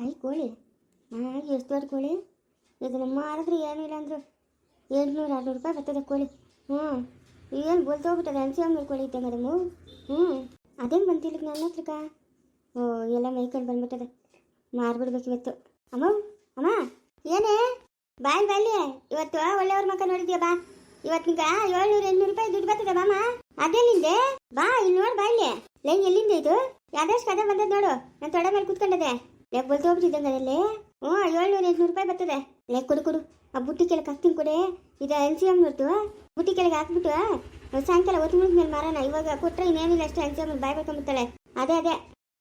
I ಕೋಳಿ. ಹಾಂ ಎಷ್ಟು ದೊಡ್ಡ ಕೋಳಿ? ಇದನ್ನು ಮಾರಿದ್ರೆ ಏನಿಲ್ಲ ಅಂದ್ರೆ. ಎಂಟುನೂರು ಆರುನೂರು ರೂಪಾಯಿ ಬರ್ತದೆ ಕೋಳಿ. ಹ್ಞೂ ಏನು ಬೋಲ್ತೋಗ್ಬಿಟ್ಟದೆ ಅನ್ಸಿ ಹಂಗೆ ಕೋಳಿ ಇದ್ದೆ ಅದಮ್ಮು ಹ್ಞೂ ಅದೇನು ಬಂತಿಲ್ಲ ನನ್ನ ಹತ್ರಕ್ಕ? ಓ, ಎಲ್ಲ ಮೈಕೊಂಡು ಬಂದ್ಬಿಟ್ಟದೆ. ಮಾರ್ಬಿಡ್ಬೇಕು ಇವತ್ತು. ಅಮ್ಮ ಅಮ್ಮ, ಏನೇ? ಬಾಯ್ ಬಾಯ್ಲಿ ಇವತ್ತು ಒಳ್ಳೆಯವ್ರ ಮಕ್ಕ ನೋಡಿದ್ಯಾ? ಬಾ. ಇವತ್ತು ನಿಂಗೆ ಏಳ್ನೂರು ಎಂಟುನೂರು ರೂಪಾಯಿ ದುಡ್ಡು ಬರ್ತದೆ ಬಾಮ ಅದೇ ನಿಂದೆ? ಬಾ, ಇಲ್ಲಿ ನೋಡಿ ಬಾಯ್ಲಿ ಲೈ ಎಲ್ಲಿಂದ ಇದು? ಯಾವ್ದಷ್ಟು ಕದೆ ಬಂದದ್ ನೋಡು. ನಾನು ತೊಡೆ ಮೇಲೆ ಕೂತ್ಕೊಂಡದೆ. ಲೆಕ್ ಬಲ್ತು ಹೋಗ್ಬಿಟ್ಟಿದ್ದಂಗೆ ಹ್ಞೂ, ಏಳ್ನೂರು, ಎಂಟ್ನೂರು ರೂಪಾಯಿ ಬರ್ತದೆ. ಲೇ, ಕೊಡು ಕೊಡು. ಆ ಬುಟ್ಟಿ ಕೆಳಗೆ ಹಾಕ್ತೀನಿ ಕೊಡೆ. ಇದು ಎಲ್ ಸಿ ಎಂ ನೋಡ್ತು ಬುಟ್ಟಿ ಕೆಳಗೆ ಹಾಕ್ಬಿಟ್ಟು ಸಾಯಂಕಾಲ ಒತ್ತು ಮುಗಿದ ಮೇಲೆ ಮಾರೋಣ. ಇವಾಗ ಕೊಟ್ಟರೆ ಇನ್ನೇನಿಲ್ಲ ಅಷ್ಟೇ ಎಲ್ ಸಿ ಎಂ ಬಾಯ್ ಬೇಕಂಬಿಡ್ತಾಳೆ ಅದೇ ಅದೇ.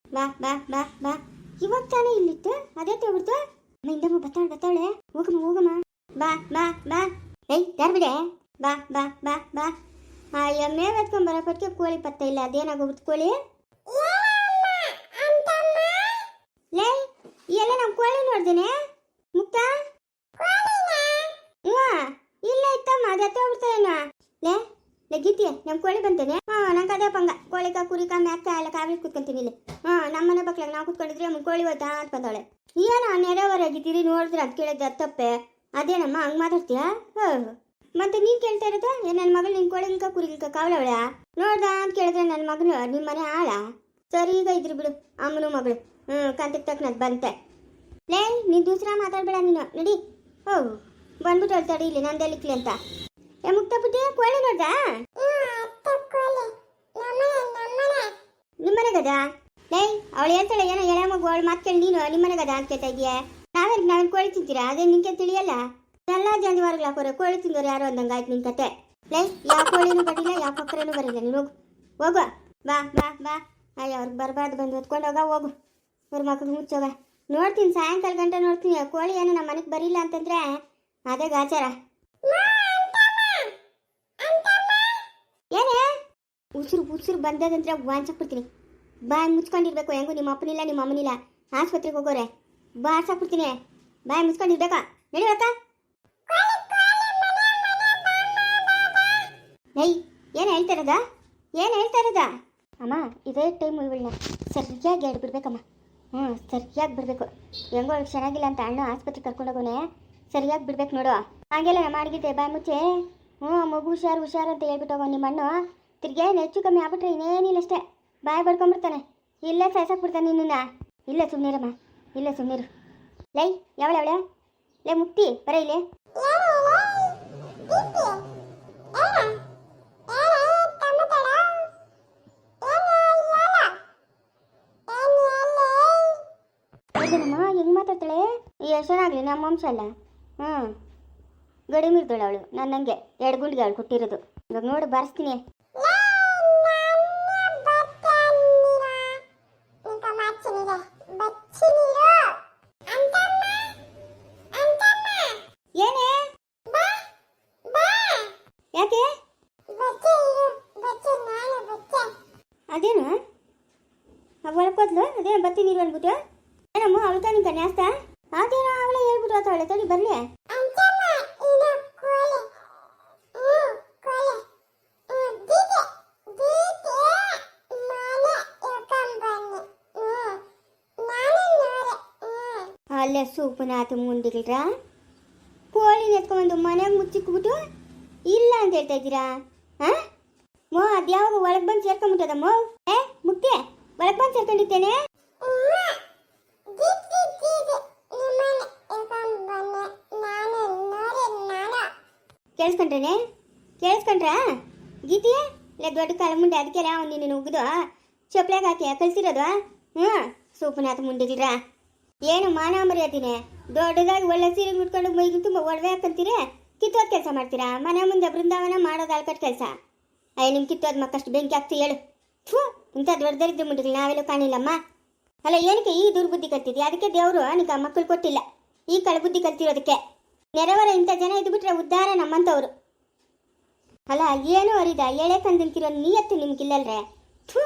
ಬಾ ಬಾ ಬಾ ಬಾ. ಇವಾಗ ತಾನೇ ಇಲ್ಲಿತ್ತು? ಅದೇ ತಗೊಬಿಡ್ತು ಅಮ್ಮ ಇಂದಮ್ಮ ಬತ್ತಾಳೆ ಬತ್ತಾಳೆ ಹೋಗಮ್ಮ ಹೋಗಮ್ಮ. ಬಾ ಬಾ ಬಾ. ಏಯ್, ಯಾರು ಬಿಡೆ? ಬಾ ಬಾ ಬಾ ಬಾ. ಆ, ಎಮ್ಮೆ ಎತ್ಕೊಂಡ್ ಬರೋ ಪಟ್ಟಿಗೆ ಕೋಳಿ ಪತ್ತ ಇಲ್ಲ. ಅದೇನಾಗೋಗ್ಬಿಟ್ಟು ಕೋಳಿ? ಲೇ ಎಲ್ಲ ನಮ್ಮ ಕೋಳಿ ನೋಡ್ದೇನೆ. ಮುಕ್ತ? ಇಲ್ಲ ಇತ್ತಮ್ಮ, ಅದು ಎತ್ತೋಗ್ಬಿಡ್ತಾರೇನು ಲೇ ಲೇ, ಗೀತಿ ನಮ್ಮ ಕೋಳಿ ಬಂತೇನೆ. ಹಾಂ ನಂಗೆ ಅದೇ ಪಂಗ ಕೋಳಿಕ ಕುರಿಕ ಮ್ಯಾಕ ಎಲ್ಲ ಕಾವಿ ಕುತ್ಕೊಂತೀನಿ ಇಲ್ಲಿ. ಹಾಂ ನಮ್ಮನೆ ಬಕ್ಲಾಗ ನಾವು ಕೂತ್ಕೊಂಡಿದ್ರೆ ನಮ್ಮ ಕೋಳಿ ಹೋಯ್ತಾ ಅಂತ ಬಂದವಳೆ ಏನೋ ನೆರೆವರಾಗಿದ್ದೀರಿ ನೋಡಿದ್ರೆ ಅದು ಕೇಳಿದ್ದೆ ಅದು ತಪ್ಪೆ? ಅದೇನಮ್ಮ, ಹಂಗೆ ಮಾತಾಡ್ತೀಯಾ? ಹೋ. ಮತ್ತೆ ನೀನ್ ಕೇಳ್ತಾ ಇರೋದು? ಏ ನನ್ನ ಮಗಳು ನಿನ್ ಕೋಳಿಲ್ಕ ಕುರಿಲ್ಕ ಕಾವಲವಳ? ನೋಡ್ದ ಅಂತ ಕೇಳಿದ್ರೆ ನನ್ನ ಮಗನು ನಿಮ್ಮ ಮನೆ ಆಳ? ಸರಿ, ಈಗ ಇದ್ರು ಬಿಡು, ಅಮ್ಮನು ಮಗಳು. ಹ್ಞೂ ಕಂತಕ್ಕೆ ತಕ್ಕನದು ಬಂತೆ. ಲೇ, ನೀನು ದೂಸರ ಮಾತಾಡಬೇಡ ನೀನು. ನಡಿ. ಓ, ಬಂದ್ಬಿಟ್ಟು ಹೇಳ್ತಾಡಿ ಇಲ್ಲಿ ನಂದೆಲಿಕ್ಲಿ ಅಂತ. ಏ, ಮುಕ್ತ ಬುದ್ಧಿ ಕೋಳಿ ನೋಡ್ದ? ನಿಮ್ಮನೆಗದ ಲೈ, ಅವಳು ಹೇಳ್ತಾಳೆ ಏನೋ ಎಳೆ ಮಗು, ಅವಳು ಮಾತು ಕೇಳಿ ನೀನು ನಿಮ್ಮನೆಗದ ಅಂತ ಕೇಳ್ತಾ ಇದೀಯ ನಾವೇನು ನಾವೇನು ಕೋಳಿ ತಿಂತೀರಾ? ಅದೇ ನಿಂಗೆ ತಿಳಿಯಲ್ಲ? ಎಲ್ಲ ಜಾನುವಾರುಗಳ ಹಾಕೋರೆ, ಕೋಳಿ ತಿಂದೋರು ಯಾರು ಅಂದಂಗೆ ಆಯ್ತು ನಿನ್ ಕತೆ. ಲೈ ಯಾವ ಕೋಳಿನೂ ಬರಿಲ್ಲ ಯಾವ ಕೊಕ್ಕರೆನೂ ಬರಿಲ್ಲ ನೀನು ಹೋಗು. ಹೋಗು ಬಾ ಬಾ ಬಾ. ಅಯ್ಯ, ಅವ್ರಿಗೆ ಬರಬಾರ್ದು ಬಂದು ಹೊತ್ಕೊಂಡು ಹೋಗ, ಹೋಗು. ಅವ್ರ ಮಕ್ಕಳು ಮುಚ್ಚೋಗ ನೋಡ್ತೀನಿ, ಸಾಯಂಕಾಲ ಗಂಟೆ ನೋಡ್ತೀನಿ. ಕೋಳಿ ಏನು ನಮ್ಮ ಮನೆಗೆ ಬರಿಲ್ಲ ಅಂತಂದ್ರೆ ಅದೇ ಗಾಚಾರ. ಏನೇ? ಉಸಿರು ಉಸಿರು ಬಂದದಂದ್ರೆ ವಾಂಚಾಕ್ಬಿಡ್ತೀನಿ ಬಾಯ್ ಮುಚ್ಕೊಂಡಿರ್ಬೇಕು. ಹೆಂಗು ನಿಮ್ಮ ಅಪ್ಪನಿಲ್ಲ, ನಿಮ್ಮ ಅಮ್ಮನಿಲ್ಲ. ಆಸ್ಪತ್ರೆಗೆ ಹೋಗೋರೆ. ಬಾರ್ಸಾಕ್ಬಿಡ್ತೀನಿ ಬಾಯ್ ಮುಚ್ಕೊಂಡಿರ್ಬೇಕಾ? ನಡಿಬೇಕಾ ಏಯ್, ಏನು ಹೇಳ್ತಾ ಇರೋದಾ? ಏನು ಹೇಳ್ತಾ ಇರೋದಾ? ಅಮ್ಮ, ಇದೇ ಟೈಮ್ ಇವಳನ್ನ ಸರಿಯಾಗಿ ಹೇಳ್ಬಿಡ್ಬೇಕಮ್ಮ ಬಿಡ್ಬೇಕಮ್ಮ ಹ್ಞೂ, ಸರಿಯಾಗಿ ಬಿಡಬೇಕು. ಹೆಂಗೋ ಅವ್ಳಿಗೆ ಚೆನ್ನಾಗಿಲ್ಲ ಅಂತ ಅಣ್ಣ ಆಸ್ಪತ್ರೆಗೆ ಕರ್ಕೊಂಡೋಗೋನೆ ಸರಿಯಾಗಿ ಬಿಡ್ಬೇಕು ನೋಡು. ಹಾಗೆಲ್ಲ ಮಾಡಿದ್ದೆ ಬಾಯ್ ಮುಚ್ಚೆ. ಹ್ಞೂ ಮಗು ಹುಷಾರು ಹುಷಾರು ಅಂತ ಹೇಳ್ಬಿಟ್ಟು ಹೋಗೋ ನಿಮ್ಮ ಅಣ್ಣ. ತಿರ್ಗೇನು ಹೆಚ್ಚು ಕಮ್ಮಿ ಆಗ್ಬಿಟ್ರೆ ಇನ್ನೇನಿಲ್ಲ ಅಷ್ಟೇ. ಬಾಯ್ ಬಡ್ಕೊಂಬಿಡ್ತಾನೆ ಇಲ್ಲ ಸಾಯ್ಸಕ್ ಬಿಡ್ತಾನೆ ನಿನ್ನ ಇಲ್ಲ ಸುಮ್ಮನಿರಮ್ಮ ಇಲ್ಲ ಸುಮ್ಮನಿರು ಲೈ, ಯಾವಳ ಅವಳೆ? ಲೇ ಮುಕ್ತಿ ಬರ ಇಲ್ಲಿ. ಎಷ್ಟನಾಗಲಿ ನಮ್ಮ ವಂಶ ಅಲ್ಲ. ಹ್ಞೂ ಗಡಿ ಮೀರ್ದಳು ಅವಳು ನನ್ನಂಗೆ ಎರಡು ಗುಂಡಿಗೆ ಅವಳು ಕೊಟ್ಟಿರೋದು. ಇವಾಗ ನೋಡಿ, ಬರ್ಸ್ತೀನಿ. ಯಾಕೆ? ಅದೇನು? ಒಳಕೋದ್ಲು ಅದೇನು ಬರ್ತೀನಿ ಅಂದ್ಬಿಟ್ಟು ಏನಮ್ಮ, ಅವಳು ತಾನಿ ಕನ್ಯಾಸ್ತ ಅದೇನೋ ಅವಳೇ ಹೇಳ್ಬಿಟ್ಟು ಅವಳೆ ತಡಿ, ಬರಲಿ. ಅಲ್ಲೇ ಸೂಪನಾಥ ಮುಂದಿಗಿಲ್ರ ಕೋಳಿ ಎತ್ಕೊಂಡ್ಬಂದು ಮನೆಗೆ ಮುಚ್ಚಿಕ್ಬಿಟ್ಟು ಇಲ್ಲ ಅಂತ ಹೇಳ್ತಾ ಇದ್ದೀರಾ? ಹಾ ಮೋ, ಅದ್ಯಾವಾಗ ಒಳಗೆ ಬಂದು ಸೇರ್ಕೊಂಬಿಟ್ಟದ ಮೋ? ಏ ಮುಕ್ಕೆ ಒಳಗೆ ಬಂದು ಸೇರ್ಕೊಂಡಿದ್ದೇನೆ? ಕೇಳಿಸ್ಕೊಂಡ್ರೇನೆ? ಕೇಳಿಸ್ಕೊಂಡ್ರಾ? ಗೀತಿ? ಇಲ್ಲ ದೊಡ್ಡ ಕಾಲ ಮುಂದೆ ಅದಕ್ಕೆಲ್ಲ ಅವ್ನು ನಿನ್ನ ಉಗಿದು ಚಪ್ಲಾಗ ಹಾಕಿ ಕಳ್ಸಿರೋದು ಹ್ಞೂ ಸೂಪನಾಥ ಮುಂದಿಲ್ರ. ಏನು ಮಾನ ಮರ್ಯಾದಿನೇ? ದೊಡ್ಡದಾಗಿ ಒಳ್ಳೆ ಸೀರೆ ಮುಟ್ಕೊಂಡು ಮೈಗೆ ತುಂಬ ಒಡವೆ ಹಾಕಂತೀರಿ ಕಿತ್ತೋದ್ ಕೆಲಸ ಮಾಡ್ತೀರಾ? ಮನೆ ಮುಂದೆ ಬೃಂದಾವನ ಮಾಡೋದು ಅಲ್ಕಟ್ ಕೆಲಸ. ಅಯ್ಯ ನಿಮ್ ಕಿತ್ತೋದ್ ಮಕ್ಕಷ್ಟು ಬೆಂಕಿ ಹಾಕ್ತಿ ಹೇಳು. ಥೂ, ಇಂಥ ದೊಡ್ಡದರಿದ್ದು ಮುಂಡಿಗಳು ನಾವೆಲ್ಲೂ ಕಾಣಿಲ್ಲಮ್ಮ. ಅಲ್ಲ, ಏನಕ್ಕೆ ಈ ದುರ್ಬುದ್ಧಿ ಕಲ್ತಿದ್ಯಾ? ಅದಕ್ಕೆ ದೇವರು ನಿಗ ಮಕ್ಕಳು ಕೊಟ್ಟಿಲ್ಲ. ಈ ಕಳಬುದ್ಧಿ ಕಲ್ತಿರೋದಕ್ಕೆ. ನೆರೆವರ ಇಂಥ ಜನ ಇದ್ದು ಬಿಟ್ರೆ ಉದ್ಧಾರ ನಮ್ಮಂಥವ್ರು. ಅಲ್ಲ, ಏನು ಅರಿದ, ಎಳೆ ಕಂದಿಂತಿರೋ ನಿಯತ್ತು ನಿಮ್ಗಿಲ್ಲಲ್ರೇ? ಥೂ,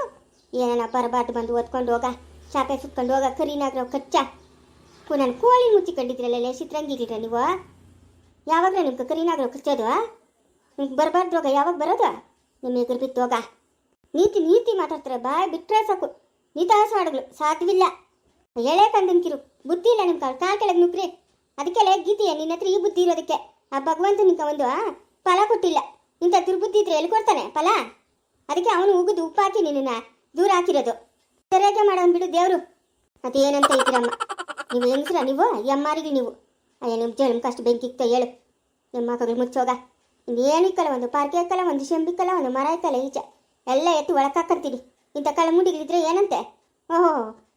ಏನನ ಬರಬಾರ್ದು ಬಂದು ಓದ್ಕೊಂಡು ಹೋಗ ಚಾಪೆ ಸುತ್ಕೊಂಡು ಹೋಗ ಕರಿನಾಗ್ರವ್ ಕಚ್ಚ. ಪುನಃ ಕೋಳಿ ಮುಚ್ಚಿಕೊಂಡಿದ್ರಲ್ಲ ಚಿತ್ರಂಗಿಲ್ರ ನೀವು? ಯಾವಾಗ ನಿಮ್ಗೆ ಕರಿನಾಗ್ರವ್ ಕಚ್ಚೋದು? ನಿಮ್ಗೆ ಬರಬಾರ್ದು ಹೋಗ, ಯಾವಾಗ ಬರೋದು? ನಿಮ್ಮ ಎದುರು ಬಿತ್ತು ಹೋಗ. ನೀತಿ ನೀತಿ ಮಾತಾಡ್ತಾರೆ, ಬಾಯ್ ಬಿಟ್ಟರೆ ಸಾಕು. ನೀತಾಸ ಹಾಡುಗಳು, ಸಾಧ್ಯವಿಲ್ಲ. ಎಳೆ ಕಂದನ್ಕಿರು ಬುದ್ಧಿ ಇಲ್ಲ ನಿಮ್ಗೆ, ಕಾಲ್ ಕೆಳಗೆ ನುಗ್ರಿ ಅದಕ್ಕೆಲ್ಲ ಗೀತೆಯ ನಿನ್ನ ಹತ್ರ ಈ ಬುದ್ಧಿ ಇರೋದಕ್ಕೆ. ಆ ಭಗವಂತ ನಿಂಕ ಒಂದು ಫಲ ಕೊಟ್ಟಿಲ್ಲ. ಇಂಥ ದುರ್ಬುದ್ಧಿ ಇದ್ರೆ ಎಲ್ಲಿ ಕೊಡ್ತಾನೆ ಫಲ? ಅದಕ್ಕೆ ಅವನು ಉಗಿದು ಉಪ್ಪು ಹಾಕಿ ನಿನ್ನ ದೂರ ಹಾಕಿರೋದು. ಸರಿಯಾಗಿ ಮಾಡೋನ್ ಬಿಡು ದೇವರು. ಅದೇನಂತ ಇದ್ದೀರಮ್ಮ ನೀವು ಹೆಂಗಸ್ರ? ನೀವು ಎಮ್ಮಾರಿಗೆ ನೀವು. ಅಯ್ಯ ನಿಮ್ಮ ಜನ ಕಷ್ಟ ಬೆಂಕಿ ಇಕ್ತ ಹೇಳು. ನಿಮ್ಮ ಮಕ್ಕಳು ಮುಚ್ಚೋಗ. ಇನ್ನೇನಿಕ್ಕಲ್ಲ ಒಂದು ಪಾರ್ಕೆ ಹಾಕಲ್ಲ ಒಂದು ಶೆಂಬಿಕ್ಕಲ್ಲ ಒಂದು ಮರ ಹಾಕಲ್ಲ ಈಚೆ. ಎಲ್ಲ ಎತ್ತಿ ಒಳಕಾಕಂತೀನಿ ಇಂಥ ಕಳ್ಳ ಮುಂಡಿಗಳಿದ್ರೆ ಏನಂತೆ? ಓಹೋ,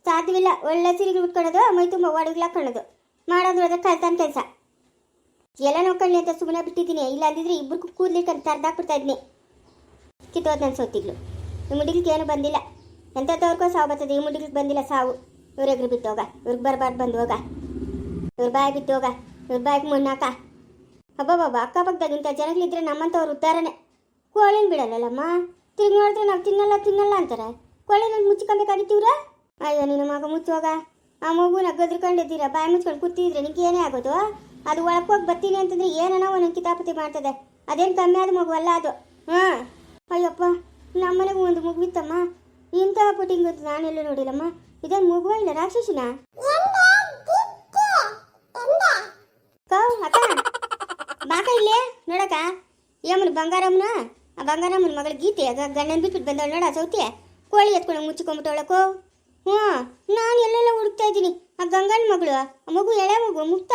ಸಾಧ್ಯವಿಲ್ಲ. ಒಳ್ಳೆ ಸಿರಿಗಳು ಉಟ್ಕೊಳ್ಳೋದು, ಮೈ ತುಂಬ ಒಡಗ್ಲು ಮಾಡೋದು ಅದ್ರ ಕಳ್ತಾನ ಕೆಲಸ. ಎಲ್ಲ ನೋಡ್ಕೊಳ್ಳಿ ಅಂತ ಸುಮ್ಮನೆ ಬಿಟ್ಟಿದ್ದೀನಿ. ಇಲ್ಲ ಅಂದಿದ್ರೆ ಇಬ್ಬರಿಗೂ ಕೂದ್ಲಿಕ್ಕೆ ತರ್ದಾಕ್ಬಿಡ್ತಾ ಇದ್ನಿ. ಕಿತ್ತೋದು ನನ್ನ ಸೋತಿಗ್ಳು ಈ ಮುಡಿಲಿಕ್ಕೆ ಏನು ಬಂದಿಲ್ಲ. ಎಂಥವ್ರಿಗೋ ಸಾವು ಬರ್ತದೆ. ಈ ಮುಡಿಲಿಕ್ಕೆ ಬಂದಿಲ್ಲ ಸಾವು. ಇವ್ರೆಗ್ರು ಬಿತ್ತೋಗ ಇವ್ರಿಗೆ ಬರಬಾರ್ದು ಬಂದು ಹೋಗ. ಇವ್ರ ಬಾಯಿ ಬಿತ್ತೋಗ ಇವ್ರ ಬಾಯಿಗೆ ಮಣ್ಣಾಕ ಅಬ್ಬಬ್ಬಬ್ಬ, ಅಕ್ಕಪಕ್ಕದಾಗ ಇಂಥ ಜನಗಳಿದ್ರೆ ನಮ್ಮಂಥವ್ರು ಉದ್ದಾರನೆ. ಕೋಳಿನ ಬಿಡಲ್ಲಲ್ಲಮ್ಮ? ತಿರುಗಿ ನೋಡಿದ್ರೆ ನಾವು ತಿನ್ನಲ್ಲ ತಿನ್ನಲ್ಲ ಅಂತಾರೆ. ಕೋಳಿನ ಮುಚ್ಕೊಬೇಕಾಗಿತ್ತೀವ್ರ ಅಯ್ಯೋ, ನಿನ್ನ ಮಗ ಮುಚ್ಚೋಗ ಆ ಮಗುನ ಗದ್ರಕೊಂಡಿದ್ದೀರ ಬಾಯಿ ಮುಚ್ಕೊಂಡು ಕೂತಿದ್ರೆ ನಿಂಗೆ ಏನೇ ಆಗೋದು? ಅದು ಒಳಕೋಗಿ ಬರ್ತೀನಿ ಅಂತಂದ್ರೆ ಏನೋ ಒಂದೊಂದು ಕಿತಾಪತಿ ಮಾಡ್ತದೆ. ಅದೇನು ಕಮ್ಮಿ ಆದ ಮಗು ಅಲ್ಲ ಅದು. ಹಾಂ. ಅಯ್ಯಪ್ಪ, ನಮ್ಮನೆಗೂ ಒಂದು ಮಗುವಿತ್ತಮ್ಮ ಇಂಥ ಪುಟಿಂಗ್ ಅಂತ ನಾನೆಲ್ಲೂ ನೋಡಿಲ್ಲಮ್ಮ. ಇದೇನು ಮಗುವ ಇಲ್ಲ, ರಾಕ್ಷಸಿನ? ಕೌ, ಅಕ್ಕ. ಬಾಕ ಇಲ್ಲೇ ನೋಡಕ ಏಮನ್ ಬಂಗಾರಮ್ಮನ? ಆ ಬಂಗಾರಮ್ಮನ ಮಗಳ ಗೀತೆ ಗಂಡನ ಬಿಟ್ಬಿಟ್ಟು ಬಂದವಳು ನೋಡ, ಸೌತಿ. ಕೋಳಿ ಎತ್ಕೊಂಡು ಮುಚ್ಚಿಕೊಂಬಿಟ್ಟವಳಕೋ ಹ್ಞೂ ನಾನು ಎಲ್ಲೆಲ್ಲ ಹುಡುಕ್ತಾ ಇದ್ದೀನಿ. ಆ ಗಂಗನ ಮಗಳು, ಆ ಮಗು ಎಳೆ ಮಗು, ಮುಕ್ತ.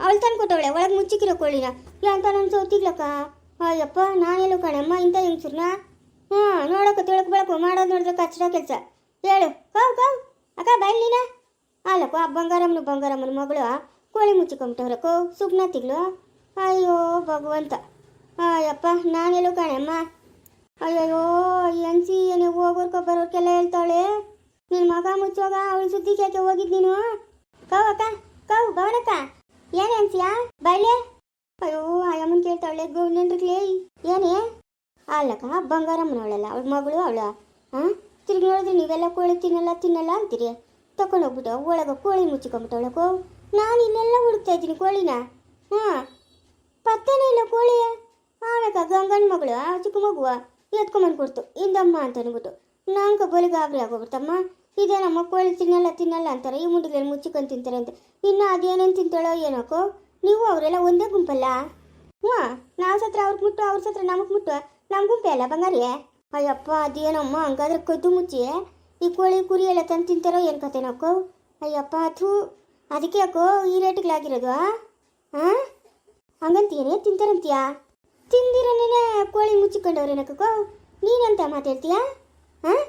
ಅವಳು ತಂದು ಕೊಟ್ಟವಳೆ, ಒಳಗೆ ಮುಚ್ಚಿಕಿರೋ ಕೊಳ್ಳಿನ ಅಂತ ನನ್ನ ಸೌತಿಗ್ಲಕ್ಕ. ಅಯ್ಯಪ್ಪ, ನಾನೆಲ್ಲೂ ಕಣಮ್ಮ, ಇಂಥ ಹೆಂಗ್ಸ್ರನ್ನ ಹ್ಞೂ, ನೋಡಕ್ಕ ತಿಳಕ್ ಬೆಳಕು ಮಾಡೋದು ನೋಡಿದ್ರೆ ಕಚ್ಚಡ ಕೆಲಸ. ಹೇಳು, ಕೌ ಕೌ. ಅಕ್ಕ ಬೈಲಿನ ನೀನ. ಆ ಬಂಗಾರಮ್ಮನ ಬಂಗಾರಮ್ಮನ ಮಗಳು ಕೋಳಿ ಮುಚ್ಚಿಕೊಂಬಿಟ್ಟವ್ರಕ್ಕೋ ಸುಪ್ನತಿಗ್ಲು ಅಯ್ಯೋ, ಭಗವಂತ. ಅಯ್ಯಪ್ಪ, ನಾನೆಲ್ಲೂ ಕಣಮ್ಮ. ಅಯ್ಯಯ್ಯೋ ಎನ್ಸಿ ಏನೇ ಹೋಗೋರ್ಕೊ ಬರೋರ್ಕೆಲ್ಲ ಹೇಳ್ತಾಳೆ. ನಿನ್ನ ಮಗ ಮುಚ್ಚೋಗ ಅವಳ ಸುದ್ದಿ ಕೇಕೆ ಹೋಗಿದ್ ಕವ್ ಅಕ್ಕ ಕವ್ ಭವನಕ್ಕ ಏನ್ ಅನ್ಸಿಯಾ? ಬಾಯ್ಲೆ? ಅಯ್ಯೋ ಆಯಮ್ಮನ ಕೇಳ್ತಾಳೆ ಗೌರ್ನೆಂಟ್ರಿಗ್ಲೇ ಏನೇ? ಅಲ್ಲಕ್ಕ, ಬಂಗಾರಮ್ಮನವಳಲ್ಲ, ಅವಳ ಮಗಳು ಅವಳ. ಹಾಂ ತಿರುಗಿ ನೋಡಿದ್ರೆ ನೀವೆಲ್ಲ ಕೋಳಿ ತಿನ್ನಲ್ಲ ತಿನ್ನಲ್ಲ ಅಂತೀರಿ. ತಗೊಂಡೋಗ್ಬಿಟ್ಟು ಒಳಗೆ ಕೋಳಿ ಮುಚ್ಚಿಕೊಂಬಿಟ್ಟವಳಕೋ ನಾನು ಇಲ್ಲೆಲ್ಲ ಹುಡುಕ್ತಾ ಇದ್ದೀನಿ ಕೋಳಿನ. ಹಾಂ. ಪತ್ತೆನೇ ಇಲ್ಲ ಕೋಳಿ. ಆಮೇಕ ಗಂಗನ ಮಗಳು ಚಿಕ್ಕ ಮಗುವ ಎತ್ಕೊಂಬಂದು ಕೊಡ್ತು ಇಂದಮ್ಮ ಅಂತ ಅಂದ್ಬಿಟ್ಟು ನಂಗೆ ಬೋಲಿ ಗಾಬರಿ ಆಗೋಗ್ಬಿಡ್ತಮ್ಮ. ಇದೇನಮ್ಮ ಕೋಳಿ ತಿನ್ನಲ್ಲ ತಿನ್ನಲ್ಲ ಅಂತಾರೆ, ಈ ಮುಂಡಿಗಳಲ್ಲಿ ಮುಚ್ಚಿಕೊಂಡು ತಿಂತಾರೆ ಅಂತ. ಇನ್ನು ಅದೇನೇನು ತಿಂತಾಳೋ ಏನೋಕೋ ನೀವು ಅವರೆಲ್ಲ ಒಂದೇ ಗುಂಪಲ್ಲ? ಹ್ಞೂ ನಾವು ಸತ್ರ ಅವ್ರಿಗೆ ಮುಟ್ಟು, ಅವ್ರ ಸತ್ರ ನಮಗೆ ಮುಟ್ಟು ನಮ್ಮ ಗುಂಪೆ ಅಲ್ಲ ಬಂಗಾರಿ? ಅಯ್ಯಪ್ಪ, ಅದೇನಮ್ಮ, ಹಂಗಾದ್ರೆ ಕದ್ದು ಮುಚ್ಚಿ, ಈ ಕೋಳಿ ಕುರಿ ಎಲ್ಲ ತಂದು ತಿಂತಾರೋ ಏನು ಕತೆನೋಕೋ ಅಯ್ಯಪ್ಪ ಅಥೂ ಅದಕ್ಕೆ ಯಾಕೋ ಈ ರೇಟ್ಗಳಾಗಿರೋದು ಹಾಂ ಹಂಗಂತೀಯನೇ, ತಿಂತಾರಂತೀಯಾ? ತಿಂದಿರನೇ ಕೋಳಿ ಮುಚ್ಚಿಕೊಂಡವ್ರೇನಕ್ಕೋ ನೀನಂತ ಮಾತಾಡ್ತೀಯಾ ಹಾಂ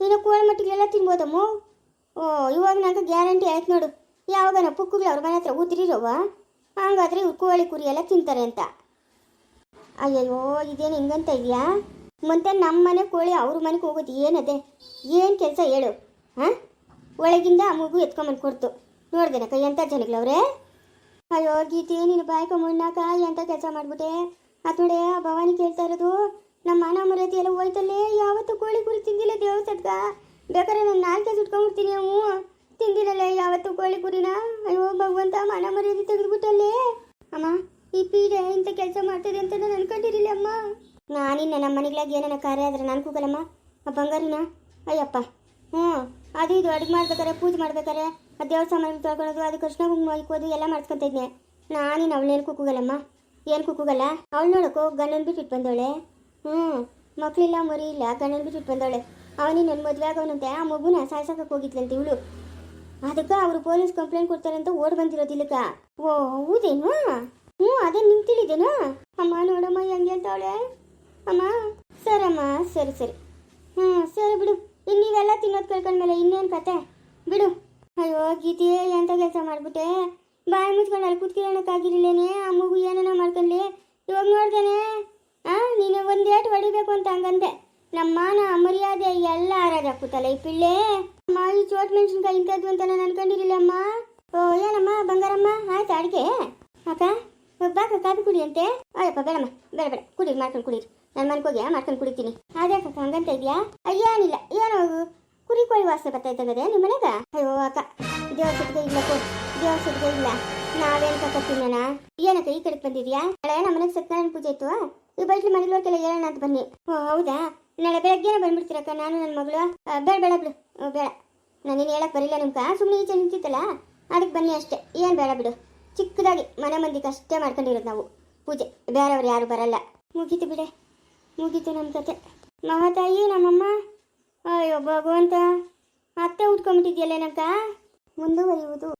ನೀನು ಕೋಳಿ ಮಟ್ಟಿಗೆಲ್ಲ ತಿನ್ಬೋದಮ್ಮ? ಓ, ಇವಾಗ ನನಗೆ ಗ್ಯಾರಂಟಿ ಆಯ್ತು ನೋಡು. ಯಾವಾಗ ಪುಕ್ಕುಗಳು ಅವ್ರ ಮನೆ ಹತ್ರ ಉದ್ರಿರೋವ ಹಂಗಾದ್ರೆ ಇವ್ರು ಕೋಳಿ ಕುರಿ ಎಲ್ಲ ತಿಂತಾರೆ ಅಂತ. ಅಯ್ಯಯ್ಯೋ, ಇದೇನು ಹಿಂಗಂತ ಇದೆಯಾ? ಮತ್ತೆ ನಮ್ಮ ಮನೆ ಕೋಳಿ ಅವ್ರ ಮನೆಗೆ ಹೋಗೋದು ಏನದೆ? ಏನು ಕೆಲಸ ಹೇಳು, ಹಾಂ? ಒಳಗಿಂದ ಆ ಮಗು ಎತ್ಕೊಂಬಂದು ಕೊಡ್ತು. ನೋಡ್ದೇನಕ್ಕ ಎಂಥ ಜನಗಳವ್ರೆ? ಅಯ್ಯೋ, ಗೀತೆ ನೀನು ಬಾಯ್ಕೊಂಡು ಮುಣ್ಣಾಕ ಎಂಥ ಕೆಲಸ ಮಾಡಿಬಿಟ್ಟೆ. ಅದು ನೋಡಿ, ಆ ಭವಾನಿ ಕೇಳ್ತಾ ಇರೋದು ನಮ್ಮ ಮಾನ ಎಲ್ಲ ಹೋಯ್ತಲ್ಲೇ? ಯಾವತ್ತೂ ಕೋಳಿ ಕುರಿ ತಿಂದಿಲ್ಲ ದೇವಸ್ಥಾನಕ್ಕ ಬೇಕಾದ್ರೆ ನಾನು ನಾಲ್ಕೆ ಸುಟ್ಕೊಂಡ್ಬಿಡ್ತೀನಿ ಅವು ತಿಂದಿಲ್ಲ ಯಾವತ್ತು ಕೋಳಿ ಕುರಿನ? ಅಯ್ಯೋ, ಭಗವಂತ ಮಾನ ಮರ್ಯಾದೆ ತೆಗೆದುಬಿಟ್ಟಲ್ಲೇ. ಅಮ್ಮ, ಈ ಪೀಡೆ ಇಂಥ ಕೆಲಸ ಮಾಡ್ತದೆ ಅಂತ ನಾನು ಅನ್ಕೊಂಡಿರಲಿಲ್ಲ ಅಮ್ಮ. ನಾನಿನ್ನ ನಮ್ಮ ಮನೆಗಳಾಗ ಏನಾನ ಕಾರ್ಯ ಆದ್ರೆ ನಾನು ಕೂಗಲ್ಲಮ್ಮ. ಆ ಬಂಗಾರಿನ? ಅಯ್ಯಪ್ಪ. ಹ್ಞೂ. ಅದು ಇದು ಅಡುಗೆ ಮಾಡ್ಬೇಕಾರೆ, ಪೂಜೆ ಮಾಡ್ಬೇಕಾರೆ, ಆ ದೇವ್ರ ಸಾಮಾನು ತೊಳ್ಕೊಳ್ಳೋದು, ಅದು ಕೃಷ್ಣ ಕುಂಕುಮ ಇಕ್ಕೋದು ಎಲ್ಲ ಮಾಡ್ಸ್ಕೊತ ಇದ್ದೆ ನಾನಿನ್ನು ಅವಳೇನು ಕೂಗಲ್ಲಮ್ಮ? ಏನು ಕೂಗಲ್ಲ? ಅವಳು ನೋಡಕ್ಕೋ ಗಂಡನ ಬಿಟ್ಟು ಬಂದವಳೆ ಹ್ಞೂ ಮಕ್ಕಳಿಲ್ಲ ಮರಿ ಇಲ್ಲ ಗಂಡನ ಬಿಟ್ಟು ಬಂದವಳೆ. ಅವನಿ ನನ್ನ ಮದುವೆ ಆಗೋನಂತೆ. ಆ ಮಗುನ ಸಾಯ್ಸಕ್ಕೆ ಹೋಗಿದ್ಲಂತೆ ಇವಳು. ಅದಕ್ಕೆ ಅವರು ಪೊಲೀಸ್ ಕಂಪ್ಲೇಂಟ್ ಕೊಡ್ತಾರೆ ಅಂತ ಓಡ್ ಬಂದಿರೋದು ಇಲ್ಲಕ್ಕ ಓ, ಹೌದೇನು? ಹ್ಞೂ ಅದೇ ನಿಂಗೆ ತಿಳಿದೇನು? ಅಮ್ಮ, ನೋಡಮ್ಮ, ಹೆಂಗೆ ಹೇಳ್ತಾವಳೆ? ಅಮ್ಮ, ಸರಮ್ಮ, ಸರಿ ಸರಿ. ಹ್ಞೂ ಸರಿ ಬಿಡು. ಇನ್ನು ನೀವೆಲ್ಲ ತಿನ್ನೋದು ಕಳ್ಕೊಂಡ್ಮೇಲೆ ಇನ್ನೇನು ಕತೆ? ಬಿಡು. ಅಯ್ಯೋ, ಗೀತೆ ಎಂಥ ಕೆಲಸ ಮಾಡ್ಬಿಟ್ಟೆ? ಬಾಯಿ ಮುಚ್ಕೊಂಡು ಅಲ್ಲಿ ಕುತ್ಕೊಳ್ಳೋಕ್ಕಾಗಿರಲೇನೆ ಆ ಮಗು ಏನೇನೋ ಮಾಡ್ಕೊಂಡ್ಲಿ? ಇವಾಗ ನೋಡ್ದೇನೆ? ನೀನು ಒಂದು ಏಟು ಹೊಡಿಬೇಕು ಅಂತ ಹಂಗಂದೆ. ನಮ್ಮ ಮಾನ ಮರ್ಯಾದೆ ಎಲ್ಲ ಹಾರಾಜಾಕುತ್ತಲ್ಲ ಈ ಪಿಳ್ಳೆ. ಅಮ್ಮ, ಈ ಚೋಟ್ ಮೆಣಸಿನ್ಕಾಯಿ ಇಂಥದ್ದು ಅಂತ ನಾನು ಅನ್ಕೊಂಡಿರಲಿಲ್ಲ ಅಮ್ಮ ಓ, ಏನಮ್ಮ, ಬಂಗಾರಮ್ಮ? ಆಯ್ತು ಅಡಿಗೆ? ಅಕ್ಕ, ಬಾಕ ಕಾಫಿ ಕುಡಿ ಅಂತೆ. ಅಯ್ಯಪ್ಪ ಬೇಡಮ್ಮ, ಬೇಡ ಬೇಡ. ಕುಡೀರಿ ಮಾಡ್ಕೊಂಡು ಕುಡೀರಿ ನಾನು ಹೋಗಿ ಮಾಡ್ಕೊಂಡು ಕುಡಿತೀನಿ. ಅದ್ಯಾಕ ಹಂಗಂತ ಇದೆಯಾ? ಅಯ್ಯೇನಿಲ್ಲ ಏನು ಕುರಿ ಕೋಳಿ ವಾಸನೆ ಬರ್ತಾ ಇದ್ದಂಗದೆ ನಿಮ್ಮ ಮನೆಗ? ಅಯ್ಯೋ, ಅಕ್ಕ ದೇವ್ರ ಇಲ್ಲ ಕೋ ದೇವ್ರ ಸುತ್ತಿಗೆ ಇಲ್ಲ. ನಾವೇನು ಕತ್ತೀನಣ್ಣ ಏನಕ್ಕ, ಈ ಕಡೆಗೆ ಬಂದಿದ್ಯಾ? ನಾಳೆ ನಮ್ಮ ಮನೆಗೆ ಸತ್ಯನಾರಾಯಣ ಪೂಜೆ ಇತ್ತು. ಈ ಬೈಟ್ಲಿ ಮನೆಗಳವ್ರಿಗೆಲ್ಲ ಹೇಳೋಣ ಅಂತ ಬನ್ನಿ. ಓ, ಹೌದಾ? ನಾಳೆ ಬೆಳಗ್ಗೆನೇ ಬಂದ್ಬಿಡ್ತೀರಕ್ಕ ನಾನು ನನ್ನ ಮಗಳು? ಬೇಡ ಬೇಡ ಬಿಡು. ಬೇಡ. ನಾನೇನು ಹೇಳಕ್ ಬರಿಲ್ಲ ನಿಮ್ಗೆ ಸುಮ್ಮನೆ ಈಚೆ ನಿಂತಿತ್ತಲ್ಲ ಅದಕ್ಕೆ ಬನ್ನಿ ಅಷ್ಟೇ. ಏನು ಬೇಡ ಬಿಡು. ಚಿಕ್ಕದಾಗಿ ಮನೆ ಮಂದಿಗೆ ಅಷ್ಟೇ ಮಾಡ್ಕೊಂಡಿರೋದು ನಾವು. ಪೂಜೆ. ಬೇರೆಯವ್ರು ಯಾರು ಬರಲ್ಲ. ಮುಗೀತು ಬಿಡೆ. ಮುಗೀತು ನಮ್ಮ ಕತೆ. ಮಹಾತಾಯಿ, ನಮ್ಮಮ್ಮ. ಅಯ್ಯೋ, ಭಗವಂತ. ಅತ್ತೆ ಉಟ್ಕೊಂಬಿಟ್ಟಿದ್ಯಲ್ಲ ನಕ್ಕ ಮುಂದುವರಿಯುವುದು.